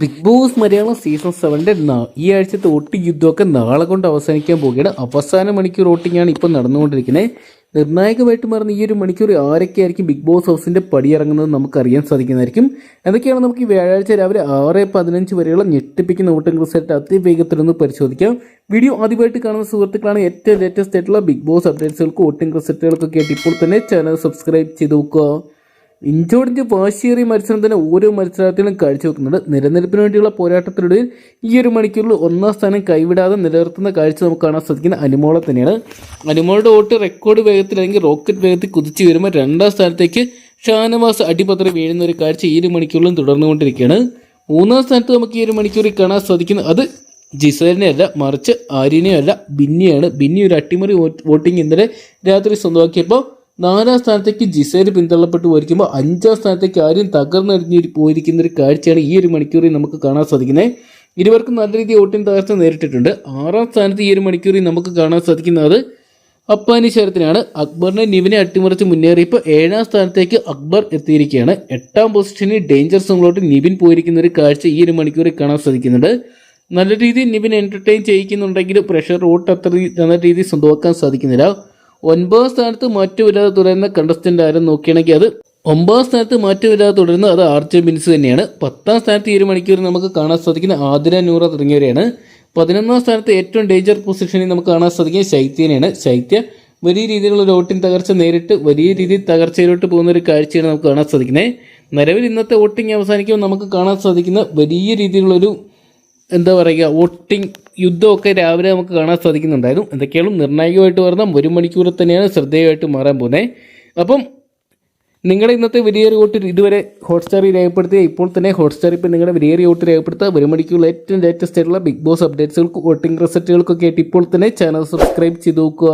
Big boss Malayalam season സെവന്റെ ഈ ആഴ്ചത്തെ വോട്ടിംഗ് യുദ്ധമൊക്കെ നാളെ കൊണ്ട് അവസാനിക്കാൻ പോകുകയാണ് അവസാന മണിക്കൂർ വോട്ടിംഗാണ് ഇപ്പോൾ നടന്നുകൊണ്ടിരിക്കുന്നത് നിർണായകമായിട്ട് മറന്ന് ഈ ഒരു മണിക്കൂർ ആരൊക്കെയായിരിക്കും ബിഗ് ബോസ് ഹൗസിന്റെ പടിയിറങ്ങുന്നത് നമുക്ക് അറിയാൻ സാധിക്കുന്നതായിരിക്കും. എന്തൊക്കെയാണ് നമുക്ക് ഈ വ്യാഴാഴ്ച രാവിലെ ആറ് പതിനഞ്ച് വരെയുള്ള ഞെട്ടിപ്പിക്കുന്ന വോട്ടിംഗ് റിസൾട്ട് അതിവേഗത്തിലൊന്ന് പരിശോധിക്കാം. വീഡിയോ ആദ്യമായിട്ട് കാണുന്ന സുഹൃത്തുക്കളാണ് ഏറ്റവും ലേറ്റസ്റ്റ് ആയിട്ടുള്ള ബിഗ് ബോസ് അപ്ഡേറ്റ്സുകൾക്ക് വോട്ടിംഗ് റിസൾട്ടുകൾക്കൊക്കെ ആയിട്ട് ഇപ്പോൾ തന്നെ ചാനൽ സബ്സ്ക്രൈബ് ചെയ്ത് നോക്കുക ഇഞ്ചോടിഞ്ച് വാശിയേറിയ മത്സരം തന്നെ ഓരോ മത്സരാർത്ഥികളും കാഴ്ചവെക്കുന്നുണ്ട് നിലനിൽപ്പിന് വേണ്ടിയുള്ള പോരാട്ടത്തിനിടയിൽ ഈ ഒരു മണിക്കൂറിൽ ഒന്നാം സ്ഥാനം കൈവിടാതെ നിലനിർത്തുന്ന കാഴ്ച നമുക്ക് കാണാൻ സാധിക്കുന്ന അനുമോളെ തന്നെയാണ്. അനുമോളുടെ ഓട്ട് റെക്കോർഡ് വേഗത്തിൽ അല്ലെങ്കിൽ റോക്കറ്റ് വേഗത്തിൽ കുതിച്ചു വരുമ്പോൾ രണ്ടാം സ്ഥാനത്തേക്ക് ഷാനവാസ് അടിപത്രം വീഴുന്ന ഒരു കാഴ്ച ഈ ഒരു മണിക്കൂറിലും തുടർന്നുകൊണ്ടിരിക്കുകയാണ്. മൂന്നാം സ്ഥാനത്ത് നമുക്ക് ഈ ഒരു മണിക്കൂറിൽ കാണാൻ സാധിക്കുന്നത് അത് ജിസേലിനെ അല്ല മറിച്ച് ആര്യനെയും അല്ല ബിന്നിയാണ് ബിന്നി ഒരു അട്ടിമറി വോട്ട് വോട്ടിംഗ് ഇന്നലെ രാത്രി സ്വന്തമാക്കിയപ്പോൾ നാലാം സ്ഥാനത്തേക്ക് ജിസേൽ പിന്തള്ളപ്പെട്ട് പോയിരിക്കുമ്പോൾ അഞ്ചാം സ്ഥാനത്തേക്ക് ആര്യം തകർന്നറിഞ്ഞ് പോയിരിക്കുന്ന ഒരു കാഴ്ചയാണ് ഈ ഒരു മണിക്കൂറിൽ നമുക്ക് കാണാൻ സാധിക്കുന്നത് ഇരുവർക്കും നല്ല രീതിയിൽ ഓട്ടിൻ തകർച്ച നേരിട്ടിട്ടുണ്ട്. ആറാം സ്ഥാനത്ത് ഈ ഒരു മണിക്കൂറിൽ നമുക്ക് കാണാൻ സാധിക്കുന്നത് അപ്പാനി ശരത്തിനാണ്. അക്ബറിനെ നിവിനെ അട്ടിമറിച്ച് മുന്നേറിയപ്പോൾ ഏഴാം സ്ഥാനത്തേക്ക് അക്ബർ എത്തിയിരിക്കുകയാണ്. എട്ടാം പൊസിഷനിൽ ഡേഞ്ചർ സോണിലോട്ട് നിവിൻ പോയിരിക്കുന്ന ഒരു കാഴ്ച ഈ ഒരു മണിക്കൂറിൽ കാണാൻ സാധിക്കുന്നുണ്ട്. നല്ല രീതിയിൽ നിവിൻ എന്റർടൈൻ ചെയ്യിക്കുന്നുണ്ടെങ്കിലും പ്രഷർ റോട്ട് അത്ര നല്ല രീതിയിൽ സ്വന്തമാക്കാൻ സാധിക്കുന്നില്ല. ഒൻപതാം സ്ഥാനത്ത് മാറ്റമില്ലാതെ തുടരുന്ന കണ്ടസ്റ്റന്റ് ആരും നോക്കുകയാണെങ്കിൽ അത് ഒമ്പതാം സ്ഥാനത്ത് മാറ്റമില്ലാതെ തുടരുന്ന അത് ആർ ജെ ബിൻസ് തന്നെയാണ്. പത്താം സ്ഥാനത്ത് ഈ ഒരു മണിക്കൂർ നമുക്ക് കാണാൻ സാധിക്കുന്ന ആതിര നൂറ തുടങ്ങിയവരെയാണ്. പതിനൊന്നാം സ്ഥാനത്ത് ഏറ്റവും ഡേഞ്ചർ പൊസിഷനിൽ നമുക്ക് കാണാൻ സാധിക്കുന്ന ശൈത്യനെയാണ് ശൈത്യ വലിയ രീതിയിലുള്ള വോട്ടിംഗ് തകർച്ച നേരിട്ട് വലിയ രീതിയിൽ തകർച്ചയിലോട്ട് പോകുന്ന ഒരു കാഴ്ചയാണ് നമുക്ക് കാണാൻ സാധിക്കുന്നത്. നിലവിൽ ഇന്നത്തെ വോട്ടിംഗ് അവസാനിക്കുമ്പോൾ നമുക്ക് കാണാൻ സാധിക്കുന്ന വലിയ രീതിയിലുള്ളൊരു എന്താ പറയുക വോട്ടിംഗ് യുദ്ധമൊക്കെ രാവിലെ നമുക്ക് കാണാൻ സാധിക്കുന്നുണ്ടായിരുന്നു. എന്തൊക്കെയാണ് നിർണായകമായിട്ട് വരുന്ന ഒരു മണിക്കൂറിൽ തന്നെയാണ് ശ്രദ്ധേയമായിട്ട് മാറാൻ പോകുന്നത് അപ്പം നിങ്ങളുടെ ഇന്നത്തെ വലിയൊരു വോട്ട് ഇതുവരെ ഹോട്ട്സ്റ്റാറിൽ രേഖപ്പെടുത്തിയ ഇപ്പോൾ തന്നെ ഹോട്ട്സ്റ്റാറിൽ ഇപ്പോൾ നിങ്ങളുടെ വലിയൊരു വോട്ട് രേഖപ്പെടുത്തുക. ഒരു മണിക്കൂറിൽ ഏറ്റവും ലേറ്റസ്റ്റ് ആയിട്ടുള്ള ബിഗ് ബോസ് അപ്ഡേറ്റ്സുകൾക്ക് വോട്ടിംഗ് റിസൾട്ടുകൾക്കൊക്കെ ആയിട്ട് ഇപ്പോൾ തന്നെ ചാനൽ സബ്സ്ക്രൈബ് ചെയ്ത് നോക്കുക.